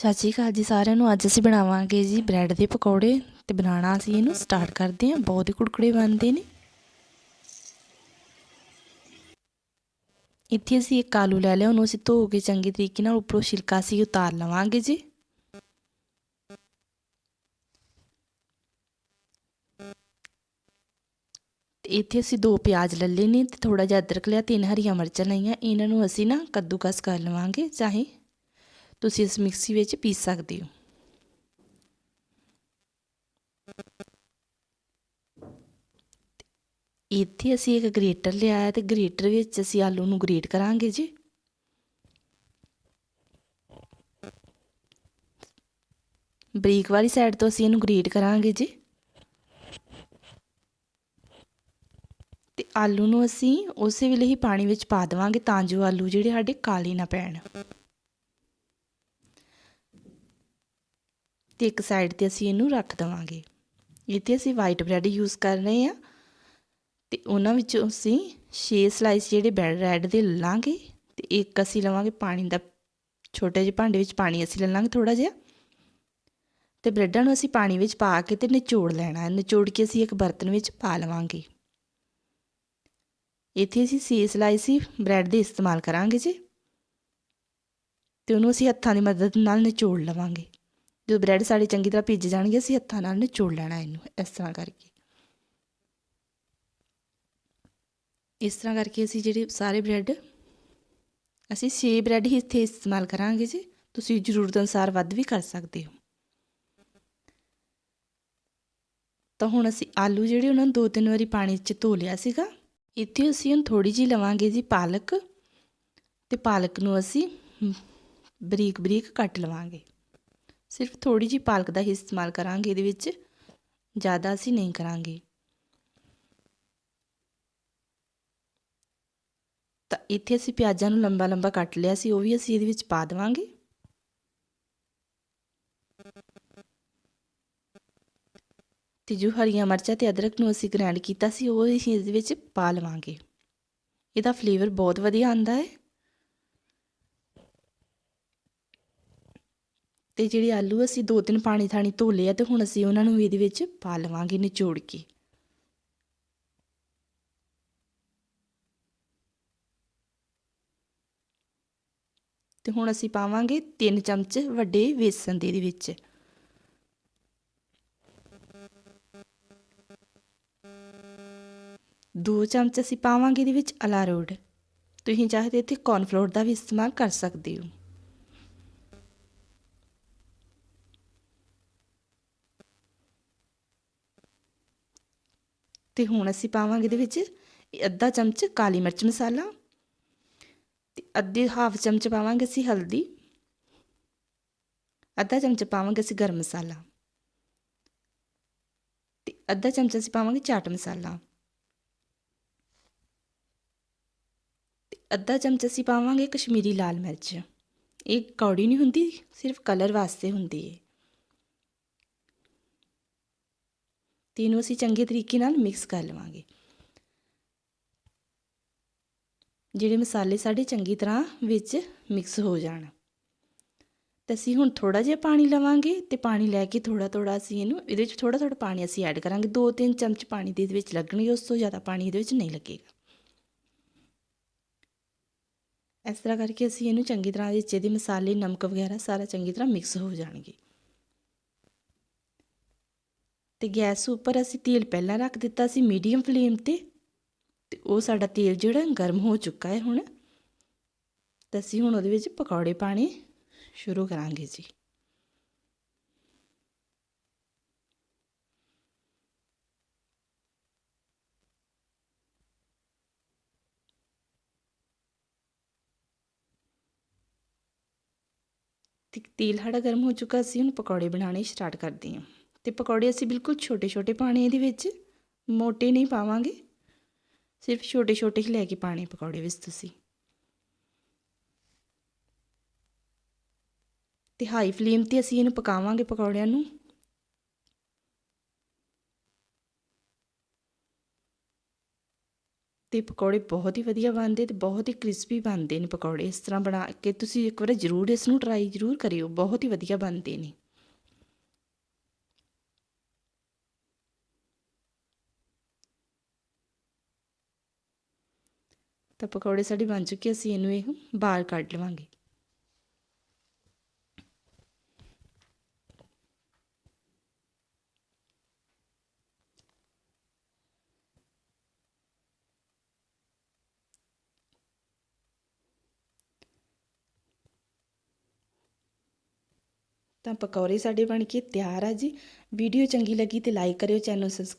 ਸਤਿ ਸ਼੍ਰੀ ਅਕਾਲ ਜੀ ਸਾਰਿਆਂ ਨੂੰ। ਅੱਜ ਅਸੀਂ ਬਣਾਵਾਂਗੇ ਜੀ ਬ੍ਰੈਡ ਦੇ ਪਕੌੜੇ ਤੇ ਬਣਾਉਣਾ ਅਸੀਂ ਇਹਨੂੰ ਸਟਾਰਟ ਕਰਦੇ ਹਾਂ। ਬਹੁਤ ਹੀ ਕੁੜਕੜੇ ਬਣਦੇ ਨੇ। ਇੱਥੇ ਅਸੀਂ ਇੱਕ ਆਲੂ ਲੈ ਲਿਆ। ਉਹਨੂੰ ਅਸੀਂ ਧੋ ਕੇ ਚੰਗੇ ਤਰੀਕੇ ਨਾਲ ਉੱਪਰੋਂ ਛਿਲਕਾ ਅਸੀਂ ਉਤਾਰ ਲਵਾਂਗੇ ਜੀ। ਤੇ ਇੱਥੇ ਅਸੀਂ ਦੋ ਪਿਆਜ਼ ਲੱਲੇ ਨੇ ਤੇ ਥੋੜਾ ਜਿਹਾ ਅਦਰਕ ਲਿਆ, ਤਿੰਨ ਹਰੀਆਂ ਮਿਰਚਾਂ ਲਈਆਂ। ਇਹਨਾਂ ਨੂੰ ਅਸੀਂ ਨਾ ਕੱਦੂਕਸ ਕਰ ਲਵਾਂਗੇ, ਚਾਹੇ ਤੁਸੀਂ ਇਸ ਮਿਕਸੀ ਵਿੱਚ ਪੀਸ ਸਕਦੇ ਹੋ। ਇੱਥੇ ਅਸੀਂ ਇੱਕ ਗ੍ਰੇਟਰ ਲਿਆ ਹੈ ਤੇ ਗ੍ਰੇਟਰ ਵਿੱਚ ਅਸੀਂ ਆਲੂ ਨੂੰ ਗ੍ਰੇਟ ਕਰਾਂਗੇ ਜੀ। ਬਰੀਕ ਵਾਲੀ ਸਾਈਡ ਤੋਂ ਅਸੀਂ ਇਹਨੂੰ ਗ੍ਰੇਟ ਕਰਾਂਗੇ ਜੀ। ਤੇ ਆਲੂ ਨੂੰ ਅਸੀਂ ਉਸੇ ਵੇਲੇ ਹੀ ਪਾਣੀ ਵਿੱਚ ਪਾ ਦੇਵਾਂਗੇ ਤਾਂ ਜੋ ਆਲੂ ਜਿਹੜੇ ਸਾਡੇ ਕਾਲੇ ਨਾ ਪੈਣ। ਤੇ ਇੱਕ ਸਾਈਡ ਤੇ ਅਸੀਂ ਇਹਨੂੰ ਰੱਖ ਦਵਾਂਗੇ। ਇੱਥੇ ਅਸੀਂ ਵਾਈਟ ਬ੍ਰੈਡ ਯੂਜ਼ ਕਰ ਰਹੇ ਹਾਂ। ਤੇ ਉਹਨਾਂ ਵਿੱਚੋਂ ਅਸੀਂ 6 ਸਲਾਈਸ ਜਿਹੜੇ ਬ੍ਰੈਡ ਦੇ ਲਾਂਗੇ। ਤੇ ਇੱਕ ਅਸੀਂ ਲਵਾਂਗੇ ਪਾਣੀ ਦਾ, ਛੋਟੇ ਜਿਹੇ ਭਾਂਡੇ ਵਿੱਚ ਪਾਣੀ ਅਸੀਂ ਲੈ ਲਾਂਗੇ ਥੋੜਾ ਜਿਹਾ। ਤੇ ਬ੍ਰੈਡਾਂ ਨੂੰ ਅਸੀਂ ਪਾਣੀ ਵਿੱਚ ਪਾ ਕੇ ਤੇ ਨਿਚੋੜ ਲੈਣਾ ਹੈ। ਨਿਚੋੜ ਕੇ ਅਸੀਂ ਇੱਕ ਬਰਤਨ ਵਿੱਚ ਪਾ ਲਵਾਂਗੇ। ਇੱਥੇ ਅਸੀਂ 6 ਸਲਾਈਸ ਹੀ ਬ੍ਰੈਡ ਦੇ ਇਸਤੇਮਾਲ ਕਰਾਂਗੇ ਜੀ। ਤੇ ਉਹਨੂੰ ਅਸੀਂ ਹੱਥਾਂ ਦੀ ਮਦਦ ਨਾਲ ਨਿਚੋੜ ਲਵਾਂਗੇ। ਜਦੋਂ ਬ੍ਰੈਡ ਸਾਡੇ ਚੰਗੀ ਤਰ੍ਹਾਂ ਭਿੱਜ ਜਾਣਗੇ, ਅਸੀਂ ਹੱਥਾਂ ਨਾਲ ਨਿਚੋੜ ਲੈਣਾ ਇਹਨੂੰ, ਇਸ ਤਰ੍ਹਾਂ ਕਰਕੇ। ਇਸ ਤਰ੍ਹਾਂ ਕਰਕੇ ਅਸੀਂ ਜਿਹੜੇ ਸਾਰੇ ਬ੍ਰੈਡ, ਅਸੀਂ 6 ਬ੍ਰੈਡ ਹੀ ਇੱਥੇ ਇਸਤੇਮਾਲ ਕਰਾਂਗੇ ਜੀ। ਤੁਸੀਂ ਜ਼ਰੂਰਤ ਅਨੁਸਾਰ ਵੱਧ ਵੀ ਕਰ ਸਕਦੇ ਹੋ। ਤਾਂ ਹੁਣ ਅਸੀਂ ਆਲੂ ਜਿਹੜੇ ਉਹਨਾਂ ਨੂੰ ਦੋ ਤਿੰਨ ਵਾਰੀ ਪਾਣੀ 'ਚ ਧੋ ਲਿਆ ਸੀਗਾ, ਇੱਥੇ ਅਸੀਂ ਹੁਣ ਥੋੜੀ ਜੀ ਲਵਾਂਗੇ ਜੀ ਪਾਲਕ, ਤੇ ਪਾਲਕ ਨੂੰ ਅਸੀਂ ਬਰੀਕ ਬਰੀਕ ਕੱਟ ਲਵਾਂਗੇ। ਸਿਰਫ ਥੋੜੀ ਜੀ ਪਾਲਕ ਦਾ ਹੀ ਇਸਤੇਮਾਲ ਕਰਾਂਗੇ, ਇਹਦੇ ਵਿੱਚ ਜ਼ਿਆਦਾ ਅਸੀਂ ਨਹੀਂ ਕਰਾਂਗੇ। ਤਾਂ ਇੱਥੇ ਅਸੀਂ ਪਿਆਜ਼ਾਂ ਨੂੰ ਲੰਬਾ ਲੰਬਾ ਕੱਟ ਲਿਆ ਸੀ, ਉਹ ਵੀ ਅਸੀਂ ਇਹਦੇ ਵਿੱਚ ਪਾ ਦੇਵਾਂਗੇ। ਤੇ ਜੋ ਹਰੀਆਂ ਮਿਰਚਾਂ ਤੇ ਅਦਰਕ ਨੂੰ ਅਸੀਂ ਗ੍ਰਾਈਂਡ ਕੀਤਾ ਸੀ, ਉਹ ਅਸੀਂ ਇਸ ਵਿੱਚ ਪਾ ਲਵਾਂਗੇ। ਇਹਦਾ ਫਲੇਵਰ ਬਹੁਤ ਵਧੀਆ ਆਉਂਦਾ ਹੈ। ਤੇ ਜਿਹੜੇ ਆਲੂ ਅਸੀਂ ਦੋ ਤਿੰਨ ਪਾਣੀ ਥਾਣੀ ਧੋ ਲਏ ਆ ਤੇ ਹੁਣ ਅਸੀਂ ਉਹਨਾਂ ਨੂੰ ਵੀ ਇਹਦੇ ਵਿੱਚ ਪਾ ਲਵਾਂਗੇ ਨਿਚੋੜ ਕੇ। ਤੇ ਹੁਣ ਅਸੀਂ ਪਾਵਾਂਗੇ 3 ਚਮਚ ਵੱਡੇ ਵੇਸਣ ਦੇ ਇਹਦੇ ਵਿੱਚ। ਦੋ ਚਮਚ ਅਸੀਂ ਪਾਵਾਂਗੇ ਇਹਦੇ ਵਿੱਚ ਅਲਾਰੋਡ। ਤੁਸੀਂ ਚਾਹਦੇ ਇੱਥੇ ਕੌਰਨਫਲੋਰ ਦਾ ਵੀ ਇਸਤੇਮਾਲ ਕਰ ਸਕਦੇ ਹੋ। ਤੇ ਹੁਣ ਅਸੀਂ ਪਾਵਾਂਗੇ ਇਹਦੇ ਵਿੱਚ ਅੱਧਾ ਚਮਚ ਕਾਲੀ ਮਿਰਚ ਮਸਾਲਾ ਤੇ ਅੱਧੇ ਹਾਫ ਚਮਚ ਪਾਵਾਂਗੇ ਅਸੀਂ ਹਲਦੀ, ਅੱਧਾ ਚਮਚ ਪਾਵਾਂਗੇ ਅਸੀਂ ਗਰਮ ਮਸਾਲਾ ਤੇ ਅੱਧਾ ਚਮਚ ਅਸੀਂ ਪਾਵਾਂਗੇ ਚਾਟ ਮਸਾਲਾ ਤੇ ਅੱਧਾ ਚਮਚ ਅਸੀਂ ਪਾਵਾਂਗੇ ਕਸ਼ਮੀਰੀ ਲਾਲ ਮਿਰਚ। ਇਹ ਕੌੜੀ ਨਹੀਂ ਹੁੰਦੀ, ਸਿਰਫ ਕਲਰ ਵਾਸਤੇ ਹੁੰਦੀ ਹੈ ਤੇ ਇਹਨੂੰ ਅਸੀਂ ਚੰਗੇ ਤਰੀਕੇ ਨਾਲ ਮਿਕਸ ਕਰ ਲਵਾਂਗੇ। ਜਿਹੜੇ ਮਸਾਲੇ ਸਾਡੇ ਚੰਗੀ ਤਰ੍ਹਾਂ ਵਿੱਚ ਮਿਕਸ ਹੋ ਜਾਣ। ਤੇ ਅਸੀਂ ਹੁਣ ਥੋੜਾ ਜਿਹਾ ਪਾਣੀ ਲਵਾਂਗੇ ਤੇ ਪਾਣੀ ਲੈ ਕੇ ਥੋੜਾ ਥੋੜਾ ਅਸੀਂ ਇਹਨੂੰ, ਇਹਦੇ ਵਿੱਚ ਥੋੜਾ ਥੋੜਾ ਪਾਣੀ ਅਸੀਂ ਐਡ ਕਰਾਂਗੇ। 2-3 ਚਮਚ ਪਾਣੀ ਦੇ ਵਿੱਚ ਲੱਗਣਗੇ, ਉਸ ਤੋਂ ਜ਼ਿਆਦਾ ਪਾਣੀ ਇਹਦੇ ਵਿੱਚ ਨਹੀਂ ਲੱਗੇਗਾ। ਇਸ ਤਰ੍ਹਾਂ ਕਰਕੇ ਅਸੀਂ ਇਹਨੂੰ ਚੰਗੀ ਤਰ੍ਹਾਂ ਵਿੱਚ ਇਹਦੇ ਮਸਾਲੇ, ਨਮਕ ਵਗੈਰਾ ਸਾਰਾ ਚੰਗੀ ਤਰ੍ਹਾਂ ਮਿਕਸ ਹੋ ਜਾਣਗੇ। ਤੇ ਗੈਸ ਉੱਪਰ ਅਸੀਂ ਤੇਲ ਪਹਿਲਾਂ ਰੱਖ ਦਿੱਤਾ ਸੀ ਮੀਡੀਅਮ ਫਲੇਮ ਤੇ ਤੇ ਉਹ ਸਾਡਾ ਤੇਲ ਜਿਹੜਾ ਗਰਮ ਹੋ ਚੁੱਕਾ ਹੈ ਹੁਣ, ਤਾਂ ਅਸੀਂ ਹੁਣ ਉਹਦੇ ਵਿੱਚ ਪਕੌੜੇ ਪਾਣੇ ਸ਼ੁਰੂ ਕਰਾਂਗੇ ਜੀ। ਤੇ ਤੇਲ ਸਾਡਾ ਗਰਮ ਹੋ ਚੁੱਕਾ ਸੀ ਹੁਣ ਪਕੌੜੇ ਬਣਾਉਣੇ ਸਟਾਰਟ ਕਰਦੇ ਹਾਂ। ਤੇ ਪਕੌੜੇ ਅਸੀਂ ਬਿਲਕੁਲ ਛੋਟੇ ਛੋਟੇ ਪਾਣੇ ਇਹਦੇ ਵਿੱਚ, ਮੋਟੇ ਨਹੀਂ ਪਾਵਾਂਗੇ। ਸਿਰਫ ਛੋਟੇ ਛੋਟੇ ਹੀ ਲੈ ਕੇ ਪਾਣੇ ਪਕੌੜੇ ਵਿੱਚ ਤੁਸੀਂ। ਤੇ ਹਾਈ ਫਲੇਮ ਤੇ ਅਸੀਂ ਇਹਨੂੰ ਪਕਾਵਾਂਗੇ ਪਕੌੜਿਆਂ ਨੂੰ। ਤੇ ਪਕੌੜੇ ਬਹੁਤ ਹੀ ਵਧੀਆ ਬਣਦੇ ਤੇ ਬਹੁਤ ਹੀ ਕ੍ਰਿਸਪੀ ਬਣਦੇ ਨੇ ਪਕੌੜੇ। ਇਸ ਤਰ੍ਹਾਂ ਬਣਾ ਕੇ ਤੁਸੀਂ ਇੱਕ ਵਾਰ ਜ਼ਰੂਰ ਇਸ ਨੂੰ ਟਰਾਈ ਜ਼ਰੂਰ ਕਰਿਓ। ਬਹੁਤ ਹੀ ਵਧੀਆ ਬਣਦੇ ਨੇ। ਤਾਂ ਪਕੌੜੇ ਸਾਡੇ ਬਣ ਚੁੱਕੇ ਅਸੀਂ ਇਹਨੂੰ ਇਹ ਬਾਹਰ ਕੱਢ ਲਵਾਂਗੇ। ਤਾਂ ਪਕੌੜੇ ਸਾਡੇ ਬਣ ਕੇ ਤਿਆਰ ਆ ਜੀ। ਵੀਡੀਓ ਚੰਗੀ ਲੱਗੀ ਤੇ ਲਾਈਕ ਕਰਿਓ, ਚੈਨਲ ਸਬਸਕ੍ਰਾਈਬ